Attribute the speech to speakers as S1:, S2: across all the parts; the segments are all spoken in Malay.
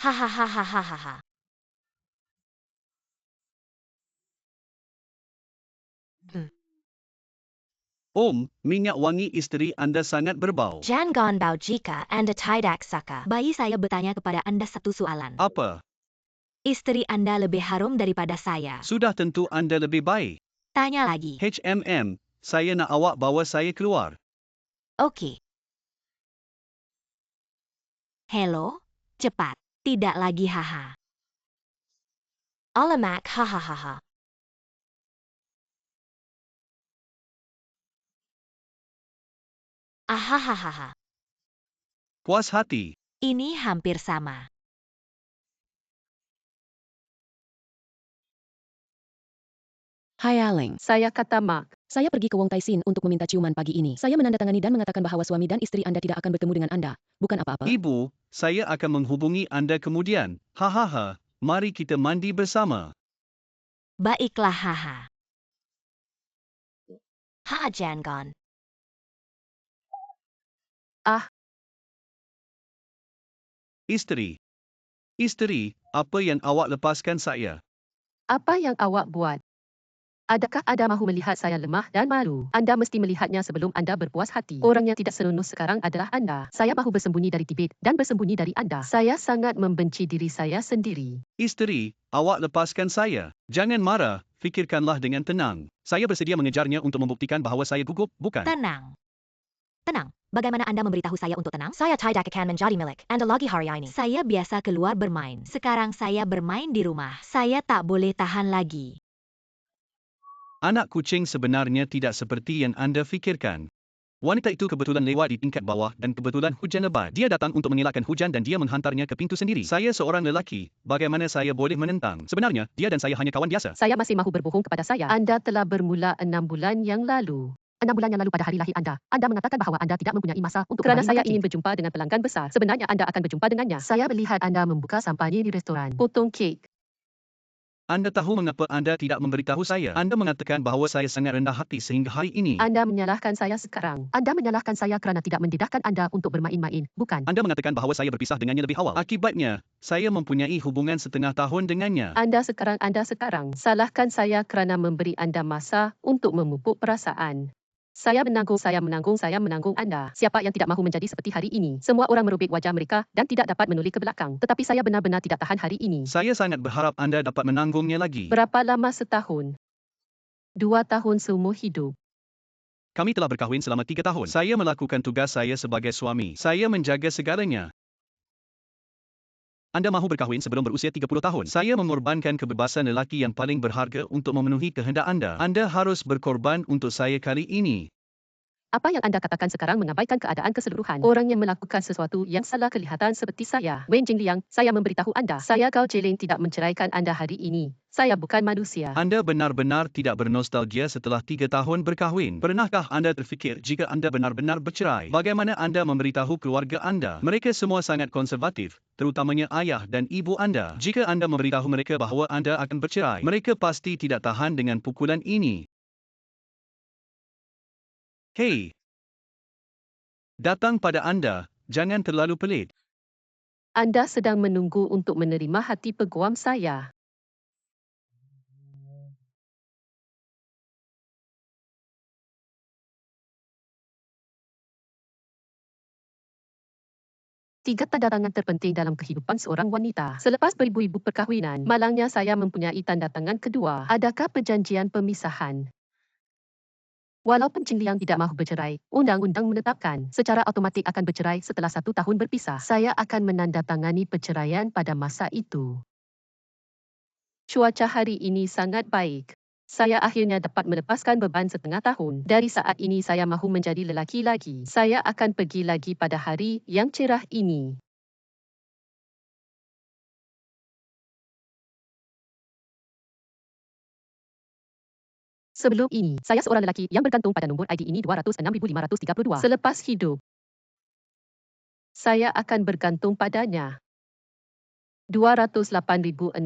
S1: Hahaha.
S2: Om, minyak wangi isteri anda sangat berbau.
S1: Jangan bau jika anda tidak suka. Bayi saya bertanya kepada anda satu soalan.
S2: Apa?
S1: Isteri anda lebih harum daripada saya.
S2: Sudah tentu anda lebih baik.
S1: Tanya lagi.
S2: HMM, saya nak awak bawa saya keluar.
S1: Okey. Hello, cepat. Tidak lagi haha. Alamak hahaha. Ahahaha.
S2: Puas hati.
S1: Ini hampir sama.
S3: Hai Aling,
S4: Saya kata Mark.
S3: Saya pergi ke Wong Tai Sin untuk meminta ciuman pagi ini. Saya menandatangani dan mengatakan bahawa suami dan istri Anda tidak akan bertemu dengan Anda. Bukan apa-apa.
S2: Ibu, saya akan menghubungi anda kemudian. Hahaha, mari kita mandi bersama.
S1: Baiklah haha. Ha jangan.
S2: Isteri. Isteri, apa yang awak lepaskan saya?
S4: Apa yang awak buat? Adakah anda mahu melihat saya lemah dan malu? Anda mesti melihatnya sebelum anda berpuas hati. Orang yang tidak seronok sekarang adalah anda. Saya mahu bersembunyi dari Tibet dan bersembunyi dari anda. Saya sangat membenci diri saya sendiri.
S2: Isteri, awak lepaskan saya. Jangan marah, fikirkanlah dengan tenang. Saya bersedia mengejarnya untuk membuktikan bahawa saya gugup, bukan?
S1: Tenang. Tenang. Bagaimana anda memberitahu saya untuk tenang? Saya tidak akan menjadi milik anda lagi hari ini. Saya biasa keluar bermain. Sekarang saya bermain di rumah. Saya tak boleh tahan lagi.
S2: Anak kucing sebenarnya tidak seperti yang anda fikirkan. Wanita itu kebetulan lewat di tingkat bawah dan kebetulan hujan lebat. Dia datang untuk mengelakkan hujan dan dia menghantarnya ke pintu sendiri. Saya seorang lelaki, bagaimana saya boleh menentang? Sebenarnya, dia dan saya hanya kawan biasa.
S4: Saya masih mahu berbohong kepada saya. Anda telah bermula enam bulan yang lalu. Enam bulan yang lalu pada hari lahir anda, anda mengatakan bahawa anda tidak mempunyai masa untuk
S3: Kerana saya ingin
S4: berjumpa dengan pelanggan besar. Sebenarnya anda akan berjumpa dengannya. Saya melihat anda membuka sampahnya di restoran. Potong kek.
S2: Anda tahu mengapa anda tidak memberitahu saya? Anda mengatakan bahawa saya sangat rendah hati sehingga hari ini.
S4: Anda menyalahkan saya sekarang. Anda menyalahkan saya kerana tidak mendedahkan anda untuk bermain-main, bukan?
S2: Anda mengatakan bahawa saya berpisah dengannya lebih awal. Akibatnya, saya mempunyai hubungan setengah tahun dengannya.
S4: Anda sekarang anda sekarang. Salahkan saya kerana memberi anda masa untuk memupuk perasaan. Saya menanggung, saya menanggung, saya menanggung anda. Siapa yang tidak mahu menjadi seperti hari ini? Semua orang merobek wajah mereka dan tidak dapat menoleh ke belakang. Tetapi saya benar-benar tidak tahan hari ini.
S2: Saya sangat berharap anda dapat menanggungnya lagi.
S4: Berapa lama setahun? Dua tahun seumur hidup.
S2: Kami telah berkahwin selama tiga tahun. Saya melakukan tugas saya sebagai suami. Saya menjaga segalanya. Anda mahu berkahwin sebelum berusia 30 tahun. Saya mengorbankan kebebasan lelaki yang paling berharga untuk memenuhi kehendak anda. Anda harus berkorban untuk saya kali ini.
S4: Apa yang anda katakan sekarang mengabaikan keadaan keseluruhan. Orang yang melakukan sesuatu yang salah kelihatan seperti saya. Wen Jingliang, saya memberitahu anda. Saya Gao Jeling tidak menceraikan anda hari ini. Saya bukan manusia.
S2: Anda benar-benar tidak bernostalgia setelah tiga tahun berkahwin. Pernahkah anda terfikir jika anda benar-benar bercerai? Bagaimana anda memberitahu keluarga anda? Mereka semua sangat konservatif, terutamanya ayah dan ibu anda. Jika anda memberitahu mereka bahawa anda akan bercerai, mereka pasti tidak tahan dengan pukulan ini. Hei! Datang pada anda, jangan terlalu pelit.
S4: Anda sedang menunggu untuk menerima hati peguam saya. Tiga tanda tangan terpenting dalam kehidupan seorang wanita. Selepas beribu-ibu perkahwinan, malangnya saya mempunyai tanda tangan kedua. Adakah perjanjian pemisahan? Walaupun Chin Liang tidak mahu bercerai, undang-undang menetapkan secara automatik akan bercerai setelah satu tahun berpisah. Saya akan menandatangani perceraian pada masa itu. Cuaca hari ini sangat baik. Saya akhirnya dapat melepaskan beban setengah tahun. Dari saat ini saya mahu menjadi lelaki lagi. Saya akan pergi lagi pada hari yang cerah ini. Sebelum ini, saya seorang lelaki yang bergantung pada nombor ID ini 206,532. Selepas hidup, saya akan bergantung padanya. 208,654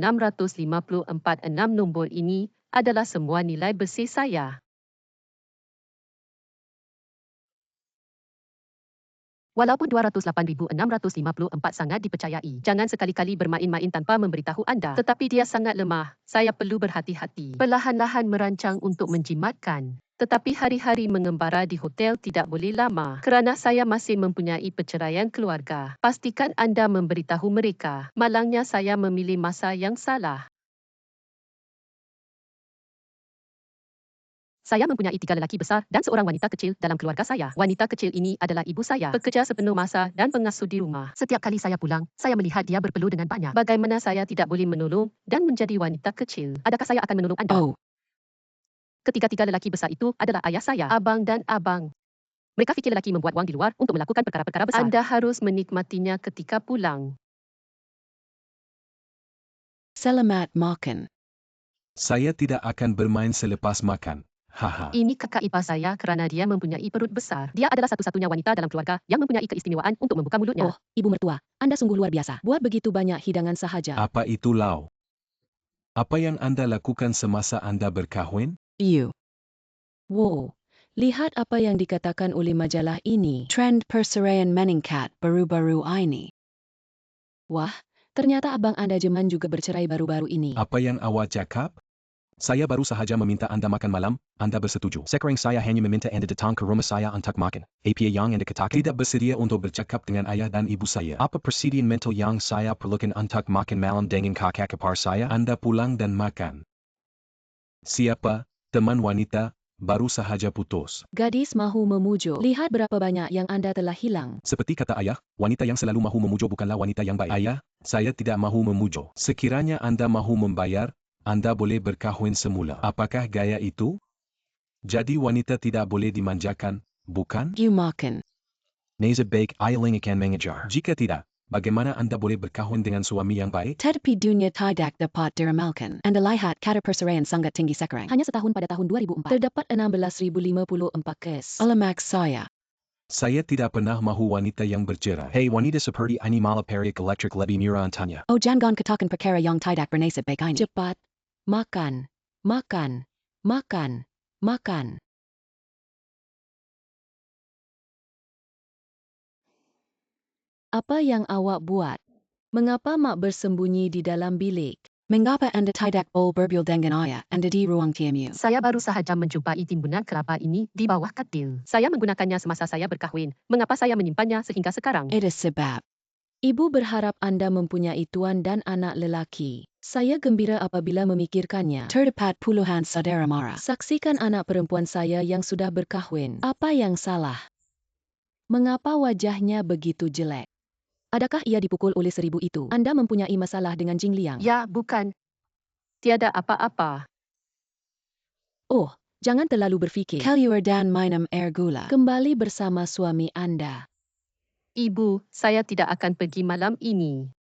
S4: enam nombor ini adalah semua nilai bersih saya. Walaupun 208,654 sangat dipercayai, jangan sekali-kali bermain-main tanpa memberitahu anda. Tetapi dia sangat lemah. Saya perlu berhati-hati. Perlahan-lahan merancang untuk menjimatkan. Tetapi hari-hari mengembara di hotel tidak boleh lama kerana saya masih mempunyai perceraian keluarga. Pastikan anda memberitahu mereka. Malangnya saya memilih masa yang salah. Saya mempunyai tiga lelaki besar dan seorang wanita kecil dalam keluarga saya. Wanita kecil ini adalah ibu saya, bekerja sepenuh masa dan pengasuh di rumah. Setiap kali saya pulang, saya melihat dia berpeluh dengan banyak. Bagaimana saya tidak boleh menolong dan menjadi wanita kecil? Adakah saya akan menolong anda?
S3: Oh,
S4: Ketiga-tiga lelaki besar itu adalah ayah saya, abang dan abang. Mereka fikir lelaki membuat wang di luar untuk melakukan perkara-perkara besar. Anda harus menikmatinya ketika pulang.
S3: selamat makan.
S5: Saya tidak akan bermain selepas makan. Haha.
S4: Ini kakak ipar saya kerana dia mempunyai perut besar. Dia adalah satu-satunya wanita dalam keluarga yang mempunyai keistimewaan untuk membuka mulutnya.
S3: Oh, ibu mertua, Anda sungguh luar biasa. Buat begitu banyak hidangan sahaja.
S5: Apa itu lau? Apa yang Anda lakukan semasa Anda berkahwin?
S3: You. Wow. Lihat apa yang dikatakan oleh majalah ini. Trend perceraian meningkat baru-baru ini. Wah, ternyata abang Anda Jeman juga bercerai baru-baru ini.
S5: Apa yang awak cakap? Saya baru sahaja meminta Anda makan malam, Anda bersetuju. Sekarang saya hanya meminta Anda datang ke rumah saya untuk makan. Apa yang Anda katakan? Tidak bersedia untuk bercakap dengan ayah dan ibu saya. Apa persediaan mental yang saya perlukan untuk makan malam dengan kakak ipar saya? Anda pulang dan makan. Siapa? Teman wanita, baru sahaja putus.
S3: Gadis mahu memujuk. Lihat berapa banyak yang Anda telah hilang.
S5: Seperti kata ayah, wanita yang selalu mahu memujuk bukanlah wanita yang baik. Ayah, saya tidak mahu memujuk. Sekiranya Anda mahu membayar, Anda boleh berkahwin semula. Apakah gaya itu? Jadi wanita tidak boleh dimanjakan, bukan?
S3: You makan.
S5: Neza baik ailing akan mengejar. Jika tidak, bagaimana Anda boleh berkahwin dengan suami yang baik?
S3: Tetapi dunia tidak dapat diramalkan. Anda lihat kadar perceraian sangat tinggi sekarang. Hanya setahun pada tahun 2004. Terdapat 16,054 kes. Alamak saya.
S5: Saya tidak pernah mahu wanita yang bercerai. Hey wanita seperti ini malah periak elektrik lebih murah antanya.
S3: Oh jangan katakan perkara yang tidak bernasib baik ini. Cepat. Makan. Makan. Makan. Makan. Apa yang awak buat? Mengapa mak bersembunyi di dalam bilik? Mengapa anda tidak boleh berbual dengan ayah anda di ruang tamu?
S4: Saya baru sahaja menjumpai timbunan kelapa ini di bawah katil. Saya menggunakannya semasa saya berkahwin. Mengapa saya menyimpannya sehingga sekarang?
S3: Itu sebab. Ibu berharap anda mempunyai tuan dan anak lelaki. Saya gembira apabila memikirkannya. Terdapat puluhan saudara mara. Saksikan anak perempuan saya yang sudah berkahwin. Apa yang salah? Mengapa wajahnya begitu jelek? Adakah ia dipukul oleh seribu itu? Anda mempunyai masalah dengan Jing Liang?
S4: Ya, bukan. Tiada apa-apa.
S3: Oh, jangan terlalu berfikir. Keluar dan minum air gula. Kembali bersama suami Anda.
S4: Ibu, saya tidak akan pergi malam ini.